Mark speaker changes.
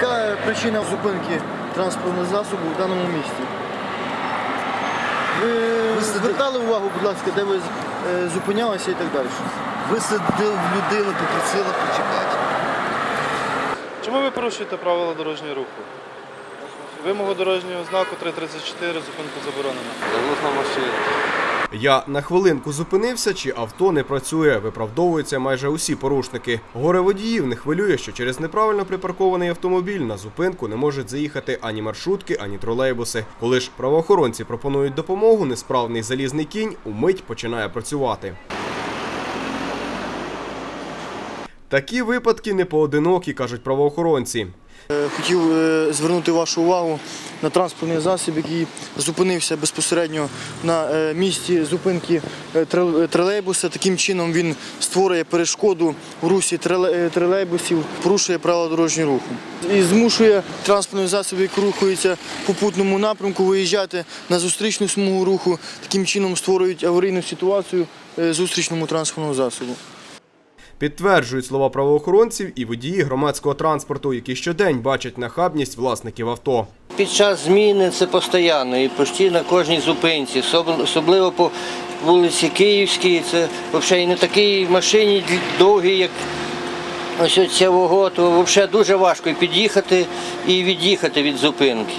Speaker 1: Яка причина зупинки транспортного засобу в даному місці? Ви звертали увагу, будь ласка, де ви е, зупинялися і так далі?
Speaker 2: Висадив людину, попросила почекати.
Speaker 3: Чому ви порушуєте правила дорожнього руху? Вимогу дорожнього знаку 334 зупинку заборонено.
Speaker 2: Заглухла машина.
Speaker 4: Я на хвилинку зупинився, чи авто не працює. Виправдовуються майже усі порушники. Горе водіїв не хвилює, що через неправильно припаркований автомобіль на зупинку не можуть заїхати ані маршрутки, ані тролейбуси. Коли ж правоохоронці пропонують допомогу, несправний залізний кінь умить починає працювати. Такі випадки не поодинокі, кажуть правоохоронці.
Speaker 1: Е, Хотів е, звернути вашу увагу на транспортний засіб, який зупинився безпосередньо на е, місці зупинки трол- тролейбуса. Таким чином він створює перешкоду у русі тролейбусів, порушує правила дорожнього руху. І змушує транспортний засіб, який рухається в попутному напрямку, виїжджати на зустрічну смугу руху. Таким чином створюють аварійну ситуацію зустрічному транспортному засобу.
Speaker 4: Підтверджують слова правоохоронців і водії громадського транспорту, які щодень бачать нахабність власників авто.
Speaker 5: Під час зміни це постійно і почти на кожній зупинці, особливо по вулиці Київській. Це взагалі і на такій машині д- довгій, як ось ця вого, то взагалі дуже важко і під'їхати і від'їхати від зупинки.